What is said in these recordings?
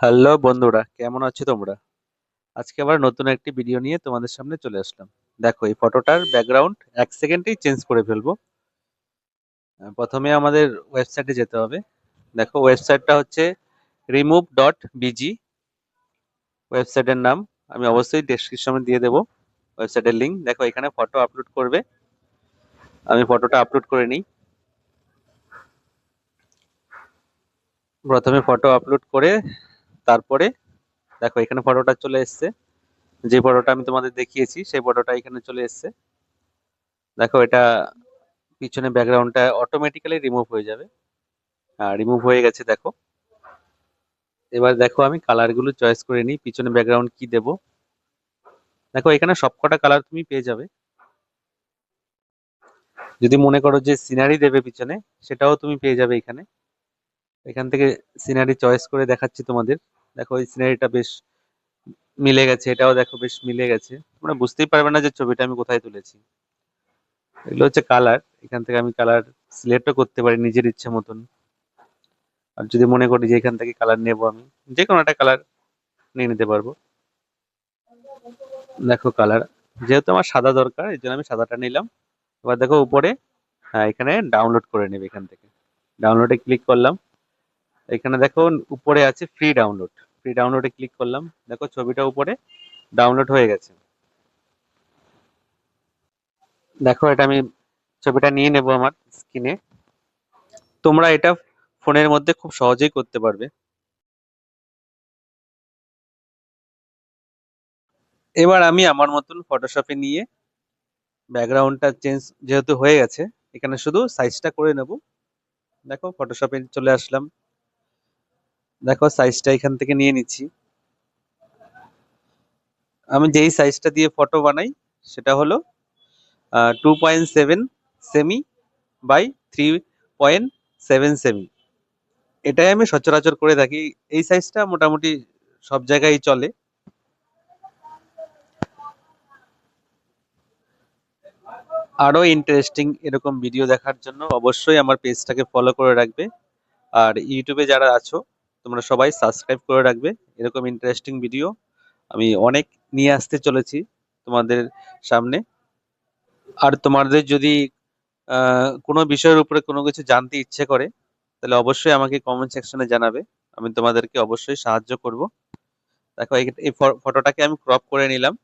Hello বন্ধুরা, কেমন আছো তোমরা? আজকে আবার নতুন একটি ভিডিও নিয়ে তোমাদের সামনে চলে আসলাম। দেখো, এই ফটোটার ব্যাকগ্রাউন্ড এক সেকেন্ডেই চেঞ্জ করে ফেলব। প্রথমে আমাদের ওয়েবসাইটে যেতে হবে। দেখো ওয়েবসাইটটা হচ্ছে রিমুভ ডট বিজি ওয়েবসাইটের নাম আমি অবশ্যই ডেসক্রিপশনে দিয়ে দেবো। ওয়েবসাইটের লিঙ্ক দেখো, এখানে ফটো আপলোড করবে। আমি ফটোটা আপলোড করে নিই। প্রথমে ফটো আপলোড করে তারপরে দেখো এখানে ফটোটা চলে এসছে। যে ফটোটা আমি তোমাদের দেখিয়েছি, সেই ফটোটা এখানে চলে এসছে। দেখো এটা পিছনে ব্যাকগ্রাউন্ডটা অটোমেটিক্যালি রিমুভ হয়ে যাবে। রিমুভ হয়ে গেছে, দেখো। এবার দেখো আমি কালারগুলো চয়েস করে নিই, পিছনে ব্যাকগ্রাউন্ড কি দেব। দেখো এখানে সবকটা কালার তুমি পেয়ে যাবে। যদি মনে করো যে সিনারি দেবে পিছনে, সেটাও তুমি পেয়ে যাবে এখানে। এখান থেকে সিনারি চয়েস করে দেখাচ্ছি তোমাদের। দেখো এই সিনারিটা বেশ মিলে গেছে এটাও দেখো বেশ মিলে গেছে। তোমরা বুঝতেই পারবে না যে ছবিটা আমি কোথায় তুলেছি। এগুলো হচ্ছে কালার এখান থেকে আমি কালার সিলেক্টও করতে পারি নিজের ইচ্ছে মতন। আর যদি মনে করি যে এখান থেকে কালার নেব আমি যে কোনো একটা কালার নিয়ে নিতে পারব। দেখো কালার যেহেতু আমার সাদা দরকার এই জন্য আমি সাদাটা নিলাম। এবার দেখো উপরে হ্যাঁ, এখানে ডাউনলোড করে নেবে এখান থেকে। ডাউনলোডে ক্লিক করলাম। এখানে দেখো উপরে আছে ফ্রি ডাউনলোড ফ্রি ডাউনলোডে ক্লিক করলাম, দেখো ছবিটা উপরে ডাউনলোড হয়ে গেছে। দেখো এটা আমি ছবিটা নিয়ে নেব আমার স্ক্রিনে তোমরা এটা ফোনের মধ্যে খুব সহজেই করতে পারবে। এবার আমি আমার মতন ফটোশপে নিয়ে ব্যাকগ্রাউন্ডটা চেঞ্জ যেহেতু হয়ে গেছে, এখানে শুধু সাইজটা করে নেব। দেখো ফটোশপে চলে আসলাম। দেখো সাইজটা এখান থেকে নিয়ে নিচ্ছি। আমি যেই সাইজটা দিয়ে ফটো বানাই, সেটা হলো two point seven semi by three point seven semi এটাই আমি সচরাচর করে থাকি। এই সাইজটা মোটামুটি সব জায়গায় চলে। আরও ইন্টারেস্টিং এরকম ভিডিও দেখার জন্য অবশ্যই আমার পেজটাকে ফলো করে রাখবে। আর ইউটিউবে যারা আছো তোমরা সবাই সাবস্ক্রাইব করে রাখবে। এরকম ইন্টারেস্টিং ভিডিও আমি অনেক নিয়ে আসতে চলেছি তোমাদের সামনে। আর তোমাদের যদি কোনো বিষয়ের উপরে কোনো কিছু জানতে ইচ্ছে করে, তাহলে অবশ্যই আমাকে কমেন্ট সেকশনে জানাবে। আমি তোমাদেরকে অবশ্যই সাহায্য করব। দেখো, এই ফটোটাকে আমি ক্রপ করে নিলাম।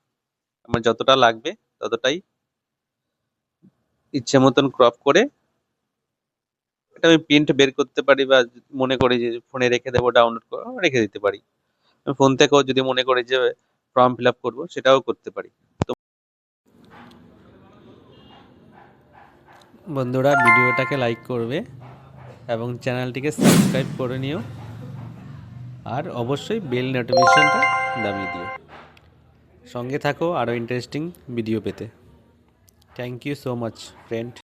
আমার যতটা লাগবে ততটাই ইচ্ছে মতন ক্রপ করে এটা আমি প্রিন্ট বের করতে পারি বা মনে করি যে ফোনে রেখে দেবো ডাউনলোড করে রেখে দিতে পারি। ফোন থেকেও যদি মনে করি যে ফর্ম ফিল আপ করব, সেটাও করতে পারি। তো বন্ধুরা, ভিডিওটাকে লাইক করবে এবং চ্যানেলটিকে সাবস্ক্রাইব করে নিও। আর অবশ্যই বেল নোটিফিকেশনটা দাবিয়ে দিও। সঙ্গে থাকো আরও ইন্টারেস্টিং ভিডিও পেতে। Thank you so much friend